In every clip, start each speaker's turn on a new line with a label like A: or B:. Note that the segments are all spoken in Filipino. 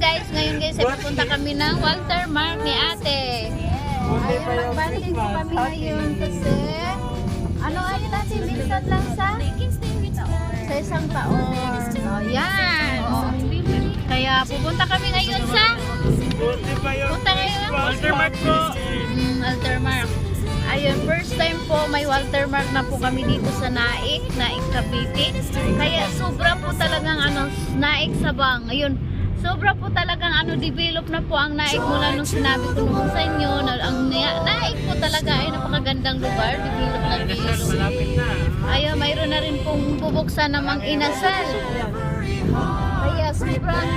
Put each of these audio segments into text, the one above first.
A: guys, ngayon guys, ay pupunta kami ng Walter Mark ni ate.
B: Yung
A: magbanding po kami ngayon kasi ano ayun natin, minsan lang sa sa isang taon. Oh, yan. Oh. Kaya pupunta kami ngayon sa Punta ngayon.
B: Walter Mark po.
A: mm, Walter Mark. Ayun, first time po may Walter Mark na po kami dito sa Naik, Naik Cavite. Kaya sobra po talagang ano, Naik Sabang. Ayun, sobra po talagang ano, develop na po ang Naik mula nung sinabi ko nung sa inyo. Na, ang Na- Naik po talaga ay napakagandang lugar. Develop na develop. Ayun, mayroon na rin pong bubuksan namang inasal. Kaya sobrang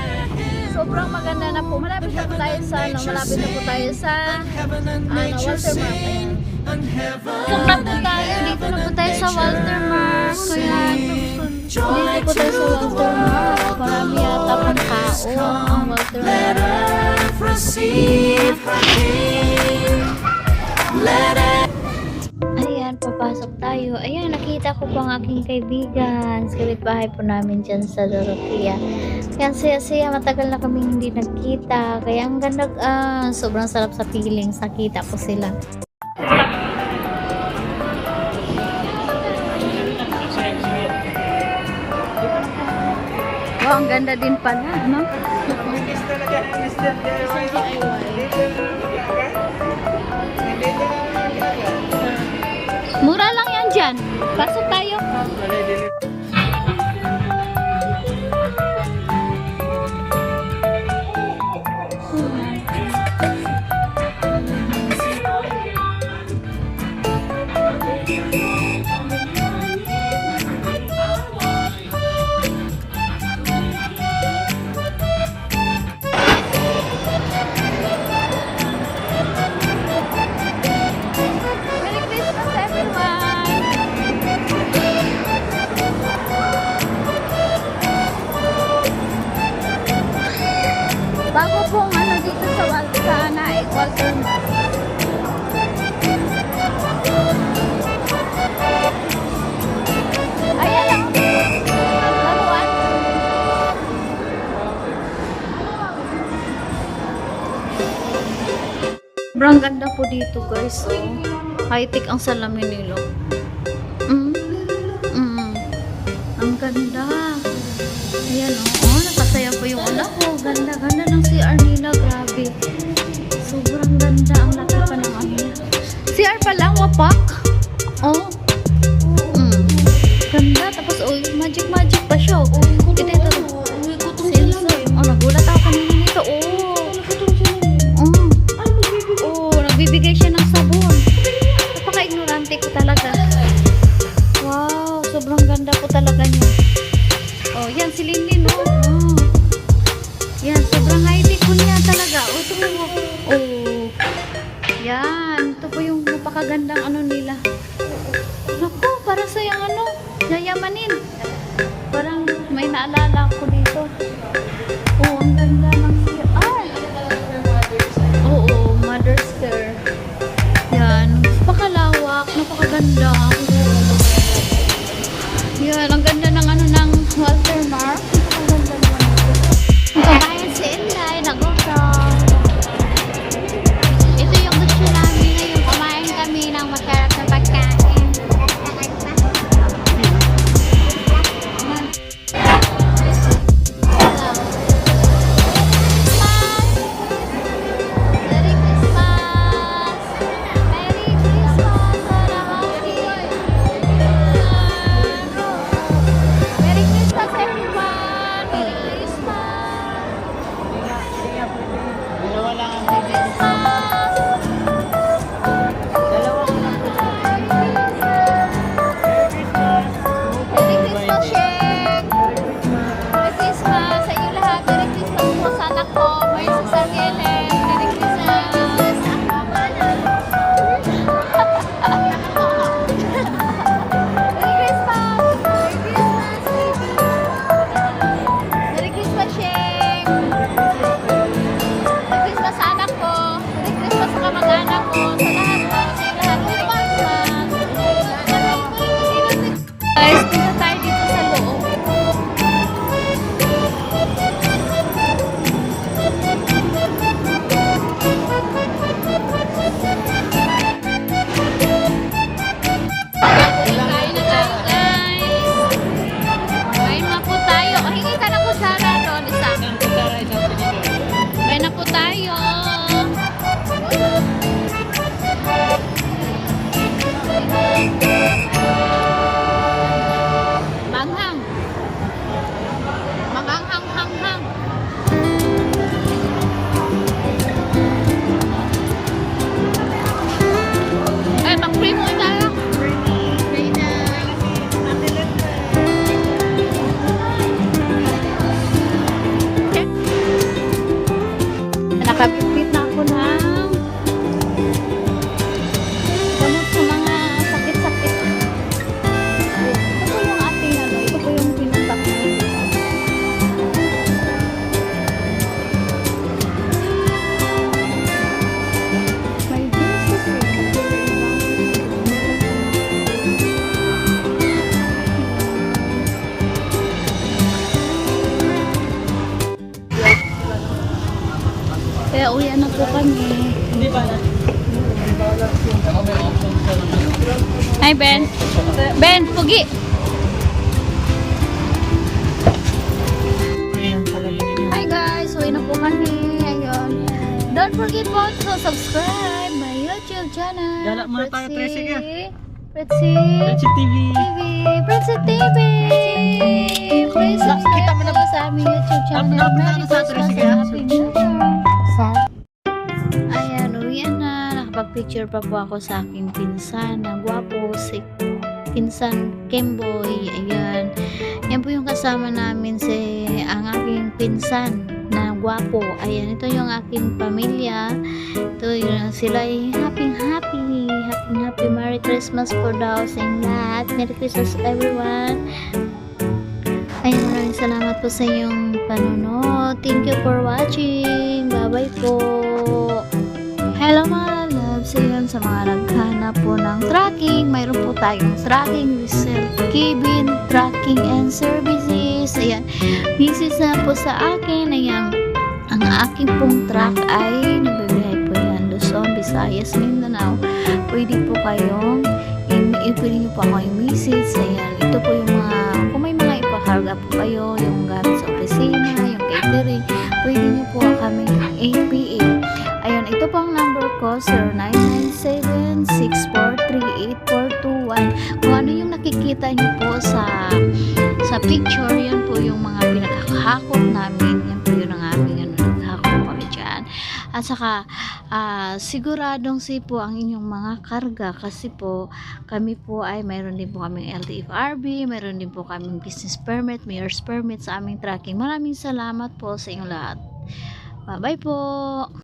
A: sobrang maganda na po. Malapit na po tayo sa ano, malapit na po tayo sa ano, Walter Mark. Ayan. Pasok na po tayo. Dito na po tayo sa Walter Mark. Kaya dito po tayo sa Walter Mark. Marami yata pang tao ang Walter Mark. Ayan, papasok tayo. Ayan, nakita ko po ang aking kaibigan. Sa bahay po namin dyan sa Dorotea. Kaya saya-saya, matagal na kami hindi nagkita. Kaya ang ganda, ah, sobrang sarap sa feelings. Nakita ko sila. Wow, ang ganda din pala, no? Mura lang yan dyan. Pasok tayo. Sobrang ganda po dito guys. Oh. High-tech ang salamin nila. Mm. Mm. Ang ganda. Ayan oh. oh nakasaya po yung anak ko. Ganda, ganda ng CR nila. Grabe. Sobrang ganda. Ang laki pa ng ano. CR pa lang, wapak. Oh. Mm. Ganda. Tapos, oh, magic magic pa siya. Oh, Yan, ito po yung napakagandang ano nila. Naku, para sa yung ano, yayamanin. Parang may naalala ko dito. Oh, ang ganda ng Ah! Oo, mother's care. Yan. Napakalawak, napakaganda. Yan, ang ganda ng ano ng Walter Mark. Po kami. Hi, Ben. Ben, pugi. Hi guys, uwi na po kami. Ayun. Don't forget po to subscribe my YouTube channel.
B: Gala muna tayo, Tracy, ka.
A: Pretsi.
B: Friendship TV.
A: TV. Pretsi TV. Please subscribe po sa aming YouTube channel. Nakapag-picture pa po ako sa aking pinsan na gwapo, si pinsan Kimboy. Ayan. Yan po yung kasama namin si ang aking pinsan na gwapo. Ayan, ito yung aking pamilya. Ito yung sila ay happy happy. Happy happy. Merry Christmas po daw sa lahat. Merry Christmas everyone. Ayun, maraming salamat po sa inyong panunod. Thank you for watching. Bye-bye po. Hello mga sa mga naghanap po ng tracking, mayroon po tayong tracking resell cabin, tracking and services. Ayan, misis na po sa akin. Ayan, ang aking pong track ay nagbibigay po yan. Luzon, Visayas, Mindanao. Pwede po kayong i- pwede nyo po ako i-message. Ayan, ito po yung mga, kung may mga ipakarga po kayo, yung gamit sa opisina, yung catering, pwede nyo po kami APA. Ito po ang number ko, 0997-643-8421. Kung ano yung nakikita nyo po sa sa picture, yan po yung mga pinakahakot namin. Yan po yung ang aming ano, naghakot kami dyan. At saka, ah, siguradong si po ang inyong mga karga kasi po kami po ay mayroon din po kaming LTFRB, mayroon din po kaming business permit, mayor's permit sa aming tracking. Maraming salamat po sa inyong lahat. Bye-bye po!